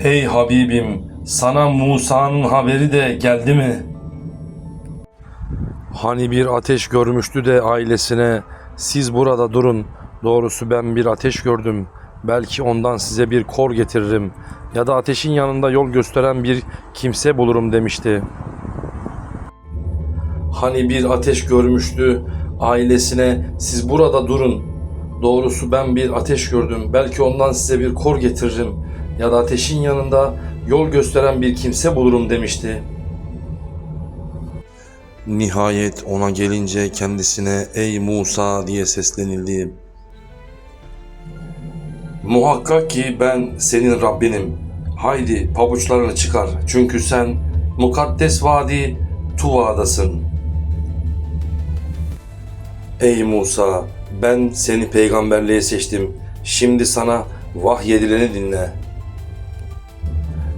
Ey Habibim, sana Musa'nın haberi de geldi mi? Hani bir ateş görmüştü de ailesine, siz burada durun, doğrusu ben bir ateş gördüm, belki ondan size bir kor getiririm ya da ateşin yanında yol gösteren bir kimse bulurum demişti. Hani bir ateş görmüştü ailesine, siz burada durun, doğrusu ben bir ateş gördüm, belki ondan size bir kor getiririm ya da ateşin yanında yol gösteren bir kimse bulurum demişti. Nihayet ona gelince kendisine ey Musa diye seslenildi. Muhakkak ki ben senin Rabbinim. Haydi pabuçlarını çıkar çünkü sen mukaddes vadi Tuva'dasın. Ey Musa ben seni peygamberliğe seçtim. Şimdi sana vahyedileni dinle.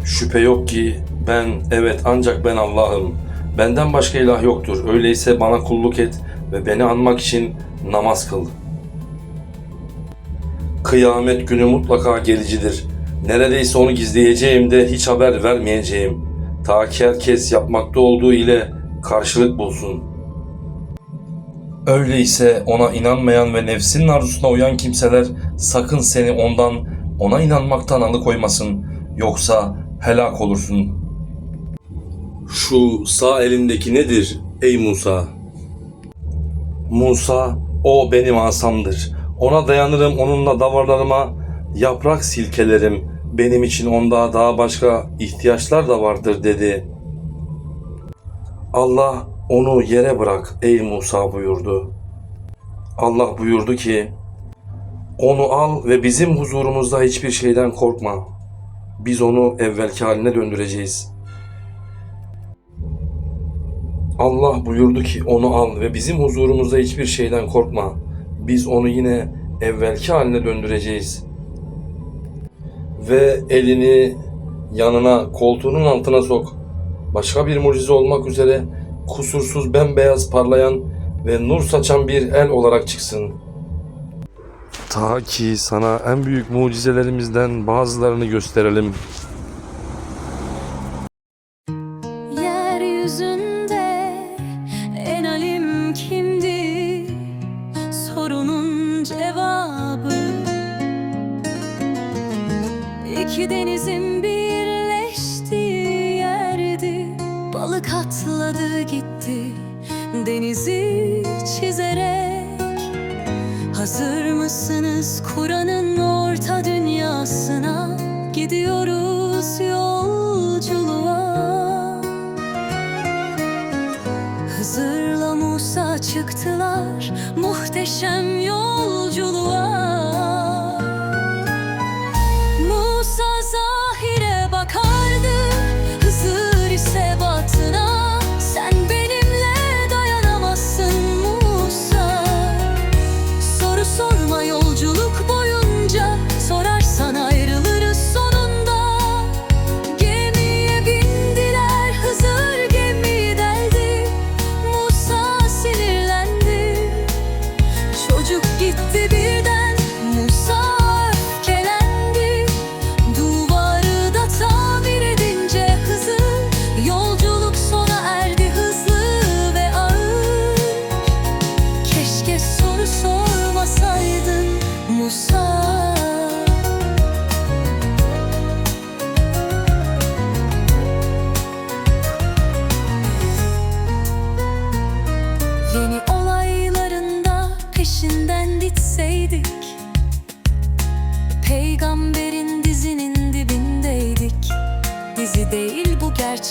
Şüphe yok ki ben evet ancak ben Allah'ım. Benden başka ilah yoktur. Öyleyse bana kulluk et ve beni anmak için namaz kıl. Kıyamet günü mutlaka gelicidir. Neredeyse onu gizleyeceğim de hiç haber vermeyeceğim. Ta ki herkes yapmakta olduğu ile karşılık bulsun. Öyleyse ona inanmayan ve nefsinin arzusuna uyan kimseler sakın seni ondan, ona inanmaktan alıkoymasın. Yoksa helak olursun. Şu sağ elindeki nedir ey Musa? Musa, o benim asamdır. Ona dayanırım, onunla davarlarıma yaprak silkelerim. Benim için onda daha başka ihtiyaçlar da vardır dedi. Allah onu yere bırak ey Musa buyurdu. Allah buyurdu ki, onu al ve bizim huzurumuzda hiçbir şeyden korkma. Biz onu evvelki haline döndüreceğiz. Allah buyurdu ki onu al ve bizim huzurumuzda hiçbir şeyden korkma. Biz onu yine evvelki haline döndüreceğiz. Ve elini yanına, koltuğunun altına sok. Başka bir mucize olmak üzere kusursuz bembeyaz parlayan ve nur saçan bir el olarak çıksın. Ta ki sana en büyük mucizelerimizden bazılarını gösterelim. Yeryüzünde en alim kimdi? Sorunun cevabı İki denizin birleştiği yerdi Balık atladı gitti denizi çizerek Hazır mısınız Kur'an'ın orta dünyasına? Gidiyoruz yolculuğa. Hızır'la Musa çıktılar muhteşem yolculuğa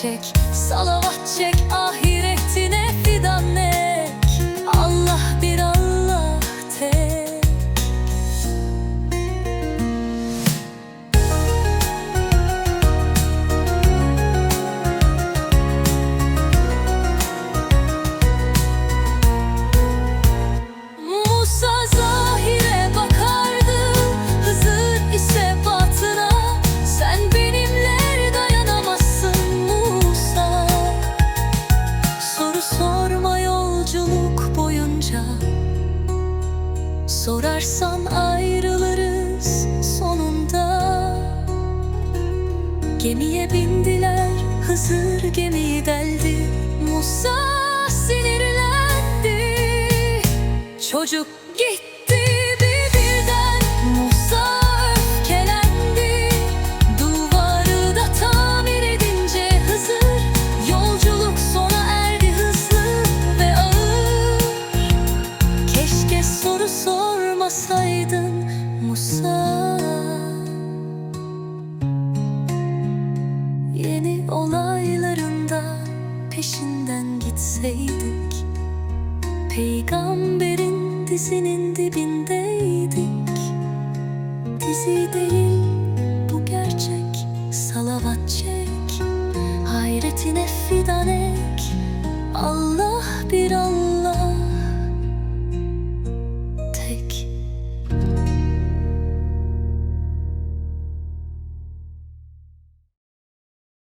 gerçek Salavat çek ahiretine Sorarsan ayrılırız sonunda. Gemiye bindiler Hızır gemiyi deldi. Musa sinirlendi. Çocuk gitti denizinin dibindeydik. Dizi değil bu gerçek. Salavat çek Hayretine fidan ek. Allah